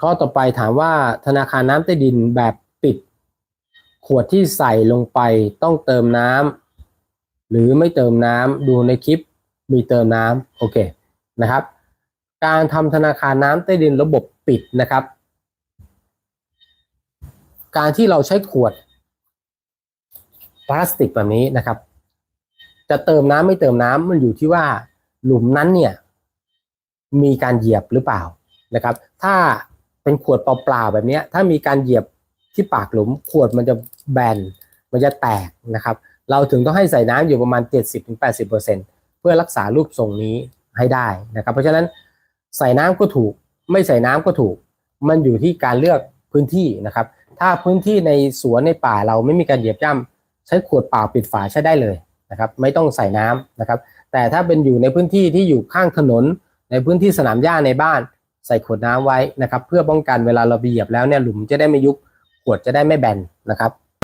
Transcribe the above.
ข้อต่อไปถามว่าธนาคารน้ำใต้ดินแบบปิด ขวดที่ใส่ลงไปต้องเติมน้ำหรือไม่เติมน้ำดูในคลิปมีเติมน้ำโอเคนะครับ การทำธนาคารน้ำใต้ดินระบบปิดนะครับ การที่เราใช้ขวดพลาสติกแบบนี้นะครับ จะเติมน้ำไม่เติมน้ำมันอยู่ที่ว่าหลุมนั้นเนี่ยมีการเหยียบหรือเปล่านะครับ ถ้า เป็นขวดเปล่าๆแบบนี้ถ้ามีการเหยียบที่ปากหลุม ขวดมันจะแบนมันจะแตกนะครับ เราถึงต้องให้ใส่น้ำอยู่ประมาณ 70-80%เพื่อรักษารูปทรงนี้ให้ได้นะครับ เพราะฉะนั้นใส่น้ำก็ถูก ไม่ใส่น้ำก็ถูก มันอยู่ที่การเลือกพื้นที่นะครับ ถ้าพื้นที่ในสวนในป่าเราไม่มีการเหยียบย่ำใช้ขวดเปล่าปิดฝาใช้ได้เลยนะครับ ไม่ต้องใส่น้ำนะครับ แต่ถ้าเป็นอยู่ในพื้นที่ที่อยู่ข้างถนน ในพื้นที่สนามหญ้าในบ้าน ใส่ขวดน้ำไว้นะครับ เพื่อป้องกันเวลาเราเหยียบแล้วเนี่ยหลุมจะได้ไม่ยุบขวดจะได้ไม่แบนนะครับ